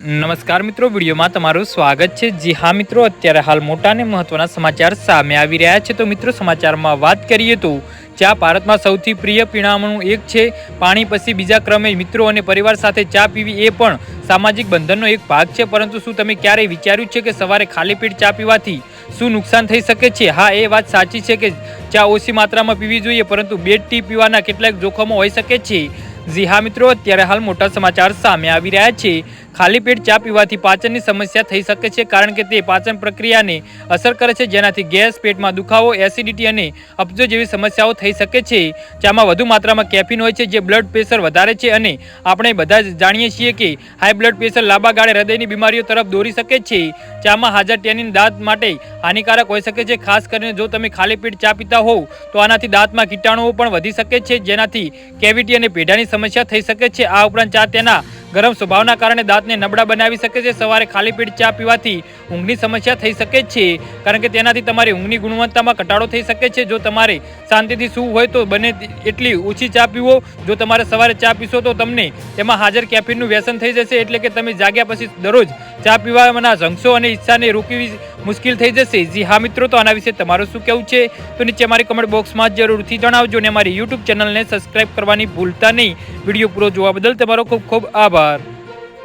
નમસ્કાર મિત્રો, વિડીયોમાં તમારું સ્વાગત છે. જી હા મિત્રો, અત્યારે હાલ મોટા અને મહત્વના સમાચાર સામે આવી રહ્યા છે. તો મિત્રો, સમાચારમાં વાત કરીએ તો ચા ભારતમાં સૌથી પ્રિય પીણામણું એક છે. પાણી પછી બીજા ક્રમે મિત્રો અને પરિવાર સાથે ચા પીવી એ પણ સામાજિક બંધનનો એક ભાગ છે. પરંતુ શું તમે ક્યારેય વિચાર્યું છે કે સવારે ખાલી પેટ ચા પીવાથી શું નુકસાન થઈ શકે છે? હા, એ વાત સાચી છે કે ચા ઓછી માત્રામાં પીવી જોઈએ, પરંતુ બે ટી પીવાના કેટલાક જોખમો હોઈ શકે છે. જી હા મિત્રો, અત્યારે હાલ મોટા સમાચાર સામે આવી રહ્યા છે. ખાલી પેટ ચા પીવાથી પાચનની સમસ્યા થઈ શકે છે કારણ કે તે પાચન પ્રક્રિયાને અસર કરે છે જેનાથી ગેસ, પેટમાં દુખાવો, એસિડિટી અને અપજો જેવી સમસ્યાઓ થઈ શકે છે. ચામાં વધુ માત્રામાં કેફીન હોય છે જે બ્લડ પ્રેશર વધારે છે અને આપણે બધા જાણીએ છીએ કે હાઈ બ્લડ પ્રેશર લાંબા ગાળે હૃદયની બીમારીઓ તરફ દોરી શકે છે. ચામાં હાજર ટેનિન દાંત માટે હાનિકારક હોઈ શકે છે. ખાસ કરીને જો તમે ખાલી પેટ ચા પીતા હોવ, તો આનાથી દાંતમાં કીટાણુઓ પણ વધી શકે છે જેનાથી કેવિટી અને પેઢાની સમસ્યા થઈ શકે છે. આ ઉપરાંત ચા તેના ગરમ સ્વભાવના કારણે દાંતને નબળા બનાવી શકે છે. સવારે ખાલી પેટ ચા પીવાથી ઊંઘની સમસ્યા થઈ શકે છે, કારણ કે તેનાથી તમારી ઊંઘની ગુણવત્તામાં ઘટાડો થઈ શકે છે. જો તમારે શાંતિથી સૂવું હોય તો બને એટલી ઓછી ચા પીવો. જો તમારે સવારે ચા પીશો તો તમને તેમાં હાજર કેફીનનું વ્યસન થઈ જશે, એટલે કે તમે જાગ્યા પછી દરરોજ ચા પીવાના જંગશો અને ઈચ્છાને રોકવી મુશ્કેલ થઈ જશે. જી હા મિત્રો, તો આના વિશે તમારું શું કહેવું છે? તો નીચે મારી કમેન્ટ બોક્સમાં જરૂરથી જણાવજો અને અમારી યુટ્યુબ ચેનલને સબસ્ક્રાઈબ કરવાની ભૂલતા નહીં. વીડિયો પૂરો જોવા બદલ તમારો ખૂબ ખૂબ આભાર.